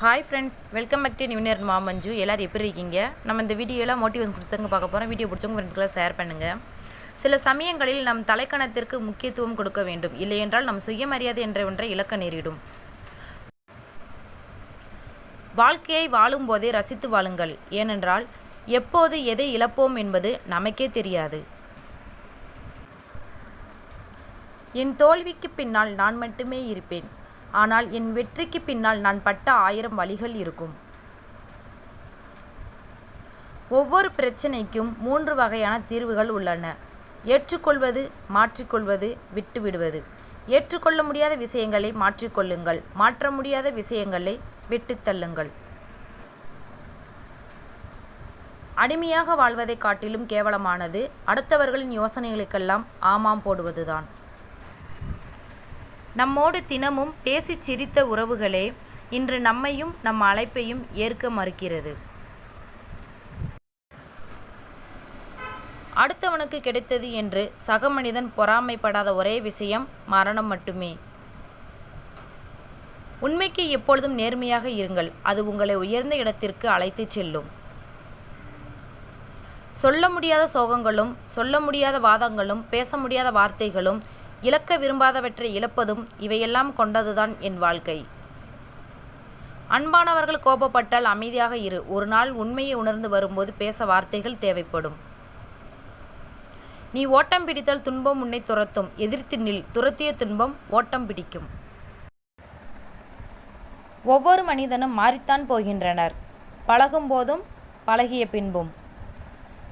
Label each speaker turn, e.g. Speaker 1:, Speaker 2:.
Speaker 1: Hi friends welcome back to நியூனியர் மாமஞ்சு எல்லோரும் எப்படி இருக்கீங்க? நம்ம இந்த வீடியோலாம் மோட்டிவேஷன் கொடுத்தவங்க பார்க்க போகிறோம் வீடியோ பிடிச்சவங்க ஃப்ரெண்ட்ஸ்க்கெல்லாம் ஷேர் பண்ணுங்கள் சில சமயங்களில் நம் தலைக்கணத்திற்கு முக்கியத்துவம் கொடுக்க வேண்டும். இல்லையென்றால் நம் சுயமரியாதை என்ற ஒன்றை இழக்க நேரிடும். வாழ்க்கையை வாழும்போதே ரசித்து வாழுங்கள். ஏனென்றால் எப்போது எதை இழப்போம் என்பது நமக்கே தெரியாது. என் தோல்விக்கு பின்னால் நான் மட்டுமே இருப்பேன். ஆனால் என் வெற்றிக்கு பின்னால் நான் பட்ட ஆயிரம் வழிகள் இருக்கும். ஒவ்வொரு பிரச்சனைக்கும் மூன்று வகையான தீர்வுகள் உள்ளன. ஏற்றுக்கொள்வது மாற்றிக்கொள்வது விட்டுவிடுவது. ஏற்றுக்கொள்ள முடியாத விஷயங்களை மாற்றிக்கொள்ளுங்கள். மாற்ற முடியாத விஷயங்களை விட்டுத் தள்ளுங்கள். அடிமையாக வாழ்வதைக் காட்டிலும் கேவலமானது. அடுத்தவர்களின் யோசனைகளுக்கெல்லாம் ஆமாம் போடுவதுதான். நம்மோடு தினமும் பேசி சிரித்த உறவுகளே இன்று நம்மையும் நம் அழைப்பையும் ஏற்க மறுக்கிறது. அடுத்தவனுக்கு கிடைத்தது என்று சக மனிதன் பொறாமைப்படாத ஒரே விஷயம் மரணம் மட்டுமே. உண்மைக்கு எப்பொழுதும் நேர்மையாக இருங்கள். அது உங்களை உயர்ந்த இடத்திற்கு அழைத்துச் செல்லும். சொல்ல முடியாத சோகங்களும் சொல்ல முடியாத வாதங்களும் பேச முடியாத வார்த்தைகளும் இழக்க விரும்பாதவற்றை இழப்பதும் இவையெல்லாம் கொண்டதுதான் என் வாழ்க்கை. அன்பானவர்கள் கோபப்பட்டால் அமைதியாக இரு. ஒரு நாள் உண்மையை உணர்ந்து வரும்போது பேச வார்த்தைகள் தேவைப்படும். நீ ஓட்டம் பிடித்தால் துன்பம் உன்னை துரத்தும். எதிர்த்து நில். துரத்திய துன்பம் ஓட்டம் பிடிக்கும். ஒவ்வொரு மனிதனும் மாறித்தான் போகின்றனர். பழகும் போதும் பழகிய பின்பும்.